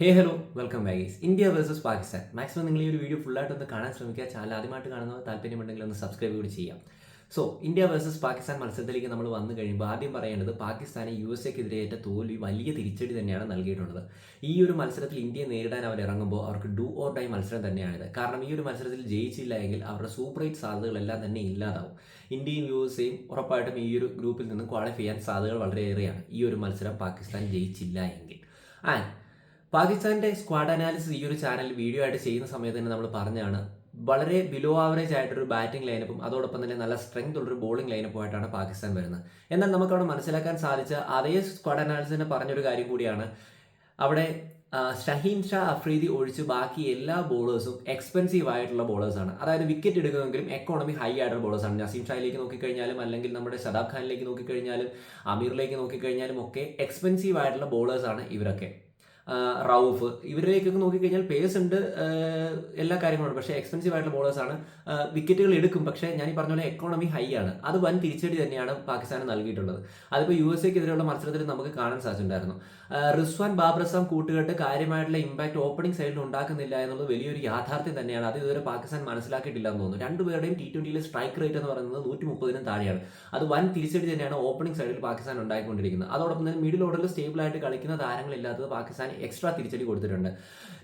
ഹേ hello welcome ബാഗീസ് India versus Pakistan maximum നിങ്ങൾ ഈ ഒരു വീഡിയോ ഫുള്ളായിട്ട് ഒന്ന് കാണാൻ ശ്രമിക്കുക. ചാനൽ ആദ്യമായിട്ട് കാണുന്ന താല്പര്യമുണ്ടെങ്കിൽ ഒന്ന് സബ്സ്ക്രൈബ് കൂടി ചെയ്യാം. സോ ഇന്ത്യ വേഴ്സസ് പാകിസ്ഥാൻ മത്സരത്തിലേക്ക് നമ്മൾ വന്നു കഴിയുമ്പോൾ ആദ്യം പറയേണ്ടത് പാകിസ്ഥാനെ യു എസ് എക്കെതിരെയേറ്റ തോൽവി വലിയ തിരിച്ചടി തന്നെയാണ് നൽകിയിട്ടുള്ളത്. ഈ ഒരു മത്സരത്തിൽ ഇന്ത്യ നേരിടാൻ അവർ ഇറങ്ങുമ്പോൾ അവർക്ക് ഡു ഓർ ഡൈ മത്സരം തന്നെയാണിത്. കാരണം ഈ ഒരു മത്സരത്തിൽ ജയിച്ചില്ല എങ്കിൽ അവരുടെ സൂപ്പർ എയ്റ്റ് സാധ്യതകളെല്ലാം തന്നെ ഇല്ലാതാവും. ഇന്ത്യയും യു എസ് എയും ഉറപ്പായിട്ടും ഈ ഒരു ഗ്രൂപ്പിൽ നിന്ന് ക്വാളിഫൈ ചെയ്യാൻ സാധ്യതകൾ വളരെയേറെയാണ്. ഈ ഒരു മത്സരം പാകിസ്ഥാൻ ജയിച്ചില്ല എങ്കിൽ. ആൻഡ് പാകിസ്ഥാന്റെ സ്ക്വാഡ് അനാലിസിസ് ഈ ഒരു ചാനൽ വീഡിയോ ആയിട്ട് ചെയ്യുന്ന സമയത്ത് തന്നെ നമ്മൾ പറഞ്ഞാണ് വളരെ ബിലോ ആവറേജ് ആയിട്ടൊരു ബാറ്റിംഗ് ലൈനപ്പും അതോടൊപ്പം തന്നെ നല്ല സ്ട്രെങ്ത് ഉള്ളൊരു ബോളിംഗ് ലൈനപ്പുമായിട്ടാണ് പാകിസ്ഥാൻ വരുന്നത്. എന്നാൽ നമുക്ക് അവിടെ മനസ്സിലാക്കാൻ സാധിച്ച അതേ സ്ക്വാഡ് അനാലിസിനെ പറഞ്ഞൊരു കാര്യം കൂടിയാണ് അവിടെ ഷഹീൻ ഷാ അഫ്രീദി ഒഴിച്ച് ബാക്കി എല്ലാ ബോളേഴ്സും എക്സ്പെൻസീവ് ആയിട്ടുള്ള ബോളേഴ്സാണ് അതായത് വിക്കറ്റ് എടുക്കുമെങ്കിലും എക്കോണമി ഹൈ ആയിട്ടുള്ള ബോളേഴ്സാണ് നസീം ഷായിലേക്ക് നോക്കിക്കഴിഞ്ഞാലും അല്ലെങ്കിൽ നമ്മുടെ ഷദാബ് ഖാനിലേക്ക് നോക്കിക്കഴിഞ്ഞാലും അമീറിലേക്ക് നോക്കിക്കഴിഞ്ഞാലും ഒക്കെ എക്സ്പെൻസീവ് ആയിട്ടുള്ള ബോളേഴ്സാണ് ഇവരൊക്കെ. റൌഫ്. ഇവരുടെയൊക്കെ നോക്കിക്കഴിഞ്ഞാൽ പേസ് ഉണ്ട് എല്ലാ കാര്യങ്ങളുണ്ട് പക്ഷേ എക്സ്പെൻസീവ് ആയിട്ടുള്ള ബോളേഴ്സാണ് വിക്കറ്റുകൾ എടുക്കും. പക്ഷേ ഞാൻ ഈ പറഞ്ഞ പോലെ എക്കോണമി ഹൈ ആണ്. അത് വൻ തിരിച്ചടി തന്നെയാണ് പാകിസ്ഥാന് നൽകിയിട്ടുള്ളത്. അതിപ്പോൾ യു എസ് എക്കെതിരെയുള്ള മത്സരത്തിൽ നമുക്ക് കാണാൻ സാധിച്ചിട്ടുണ്ടായിരുന്നു. റിസ്വാൻ ബാബ്രസാം കൂട്ടുകെട്ട് കാര്യമായിട്ടുള്ള ഇമ്പാക്ട് ഓപ്പണിംഗ് സൈഡിൽ ഉണ്ടാക്കുന്നില്ല എന്നുള്ളത് വലിയൊരു യാഥാർത്ഥ്യം തന്നെയാണ്. അത് ഇതുവരെ പാകിസ്ഥാൻ മനസ്സിലാക്കിയിട്ടില്ല എന്ന് തോന്നുന്നു. രണ്ടുപേരുടെയും ടി ട്വന്റിയിലെ സ്ട്രൈക്ക് റേറ്റ് എന്ന് പറയുന്നത് നൂറ്റി മുപ്പതിനും താഴെയാണ്. അത് വൻ തിരിച്ചടി തന്നെയാണ് ഓപ്പണിംഗ് സൈഡിൽ പാകിസ്ഥാൻ ഉണ്ടായിക്കൊണ്ടിരിക്കുന്നത്. അതോടൊപ്പം തന്നെ മിഡിൽ ഓർഡറിൽ സ്റ്റേബിൾ ആയിട്ട് കളിക്കുന്ന താരങ്ങളില്ലാത്തത് പാകിസ്ഥാൻ എക്സ്ട്രാ തിരിച്ചടി കൊടുത്തിട്ടുണ്ട്.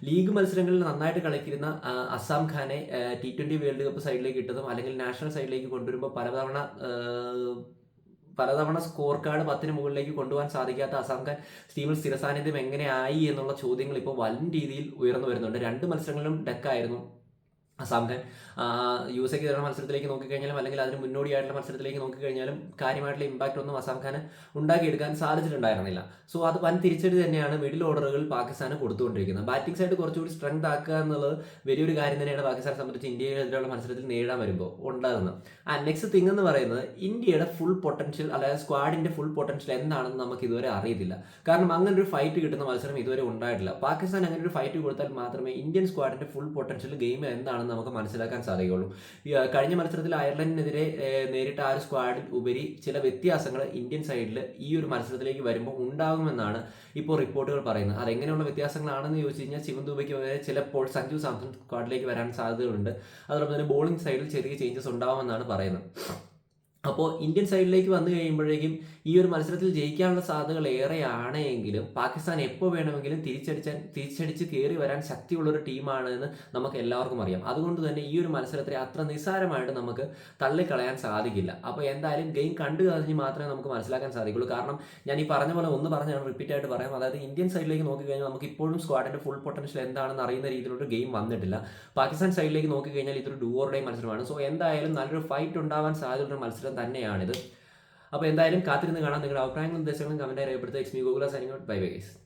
ലീഗ് മത്സരങ്ങളിൽ നന്നായിട്ട് കളിക്കുന്ന അസാം ഖാനെ ടി ട്വന്റി വേൾഡ് കപ്പ് സൈഡിലേക്ക് ഇട്ടതും അല്ലെങ്കിൽ നാഷണൽ സൈഡിലേക്ക് കൊണ്ടുവരുമ്പോൾ പലതവണ പലതവണ സ്കോർ കാർഡ് പത്തിന് മുകളിലേക്ക് കൊണ്ടുപോകാൻ സാധിക്കാത്ത അസാം ഖാൻ ടീമിൽ സ്ഥിരസാന്നിധ്യം എങ്ങനെയായി എന്നുള്ള ചോദ്യങ്ങൾ ഇപ്പോൾ വൻ രീതിയിൽ ഉയർന്നു വരുന്നുണ്ട്. രണ്ട് മത്സരങ്ങളിലും ഡെക്കായിരുന്നു അസാം ഖാൻ യു എസ് എക്ക് എതിരെ മത്സരത്തിലേക്ക് നോക്കിക്കഴിഞ്ഞാലും അല്ലെങ്കിൽ അതിന് മുന്നോടിയായിട്ടുള്ള മത്സരത്തിലേക്ക് നോക്കിക്കഴിഞ്ഞാലും കാര്യമായിട്ടുള്ള ഇമ്പാക്റ്റ് ഒന്നും അസാം ഖാന് ഉണ്ടാക്കിയെടുക്കാൻ സാധിച്ചിട്ടുണ്ടായിരുന്നില്ല. സോ അത് വൻ തിരിച്ചടി തന്നെയാണ് മിഡിൽ ഓർഡറുകൾ പാകിസ്ഥാന് കൊടുത്തുകൊണ്ടിരിക്കുന്നത്. ബാറ്റിംഗ് സൈഡ് കുറച്ചുകൂടി സ്ട്രെങ്ത് ആക്കുക എന്നുള്ളത് വലിയൊരു കാര്യം തന്നെയാണ് പാകിസ്ഥാനെ സംബന്ധിച്ച് ഇന്ത്യക്കെതിരെയുള്ള മത്സരത്തിൽ നേടാൻ വരുമ്പോൾ ഉണ്ടാകുന്നത്. ആ നെക്സ്റ്റ് തിങ് എന്ന് പറയുന്നത് ഇന്ത്യയുടെ ഫുൾ പൊട്ടൻഷ്യൽ അതായത് സ്ക്വാഡിന്റെ ഫുൾ പൊട്ടൻഷ്യൽ എന്താണെന്ന് നമുക്ക് ഇതുവരെ അറിയത്തില്ല. കാരണം അങ്ങനെ ഒരു ഫൈറ്റ് കിട്ടുന്ന മത്സരം ഇതുവരെ ഉണ്ടായിട്ടില്ല. പാകിസ്ഥാൻ അങ്ങനെ ഒരു ഫൈറ്റ് കൊടുത്താൽ മാത്രമേ ഇന്ത്യൻ സ്ക്വാഡിന്റെ ഫുൾ പൊട്ടൻഷ്യൽ ഗെയിം എന്താണെന്ന് നമുക്ക് മനസ്സിലാക്കാൻ സാധിക്കുകയുള്ളൂ. കഴിഞ്ഞ മത്സരത്തിൽ അയർലൻഡിനെതിരെ നേരിട്ട ആ ഒരു സ്ക്വാഡിൽ ഉപരി ചില വ്യത്യാസങ്ങൾ ഇന്ത്യൻ സൈഡിൽ ഈ ഒരു മത്സരത്തിലേക്ക് വരുമ്പോൾ ഉണ്ടാകുമെന്നാണ് ഇപ്പോൾ റിപ്പോർട്ടുകൾ പറയുന്നത്. അതെങ്ങനെയുള്ള വ്യത്യാസങ്ങളാണെന്ന് ചോദിച്ചു കഴിഞ്ഞാൽ ശിവൻ ദുബയ്ക്ക് വരെ ചിലപ്പോൾ സഞ്ജു സാംസൺ സ്ക്വാഡിലേക്ക് വരാൻ സാധ്യതകളുണ്ട്. അതോടൊപ്പം തന്നെ ബോളിംഗ് സൈഡിൽ ചെറിയ ചേഞ്ചസ് ഉണ്ടാവുമെന്നാണ് പറയുന്നത്. അപ്പോൾ ഇന്ത്യൻ സൈഡിലേക്ക് വന്നു കഴിയുമ്പോഴേക്കും ഈ ഒരു മത്സരത്തിൽ ജയിക്കാനുള്ള സാധ്യതകൾ ഏറെയാണ് എങ്കിലും പാകിസ്ഥാൻ എപ്പോൾ വേണമെങ്കിലും തിരിച്ചടിച്ചാൻ തിരിച്ചടിച്ച് കയറി വരാൻ ശക്തിയുള്ളൊരു ടീമാണ് എന്ന് നമുക്ക് എല്ലാവർക്കും അറിയാം. അതുകൊണ്ട് തന്നെ ഈ ഒരു മത്സരത്തെ അത്ര നിസ്സാരമായിട്ട് നമുക്ക് തള്ളിക്കളയാൻ സാധിക്കില്ല. അപ്പോൾ എന്തായാലും ഗെയിം കണ്ടു കഴിഞ്ഞ് മാത്രമേ നമുക്ക് മനസ്സിലാക്കാൻ സാധിക്കുള്ളൂ. കാരണം ഞാൻ ഈ പറഞ്ഞ പോലെ ഒന്ന് പറഞ്ഞാണ് റിപ്പീറ്റ് ആയിട്ട് പറയാം. അതായത് ഇന്ത്യൻ സൈഡിലേക്ക് നോക്കി കഴിഞ്ഞാൽ നമുക്ക് ഇപ്പോഴും സ്ക്വാഡിന്റെ ഫുൾ പൊട്ടൻഷ്യൽ എന്താണെന്ന് അറിയുന്ന രീതിയിലൊരു ഗെയിം വന്നിട്ടില്ല. പാകിസ്ഥാൻ സൈഡിലേക്ക് നോക്കി കഴിഞ്ഞാൽ ഇതൊരു ഡുവോർ ഡേ മത്സരമാണ്. സോ എന്തായാലും നല്ലൊരു ഫൈറ്റ് ഉണ്ടാവാൻ സാധ്യതയുള്ള ഒരു മത്സരം തന്നെയാണിത്. അപ്പോൾ എന്തായാലും കാത്തിരുന്ന് കാണാം നിങ്ങളുടെ അഭിപ്രായങ്ങളും നിർദ്ദേശങ്ങളും കമന്റായി രേഖപ്പെടുത്തുക. എക്സ്മി Google signing out bye bye guys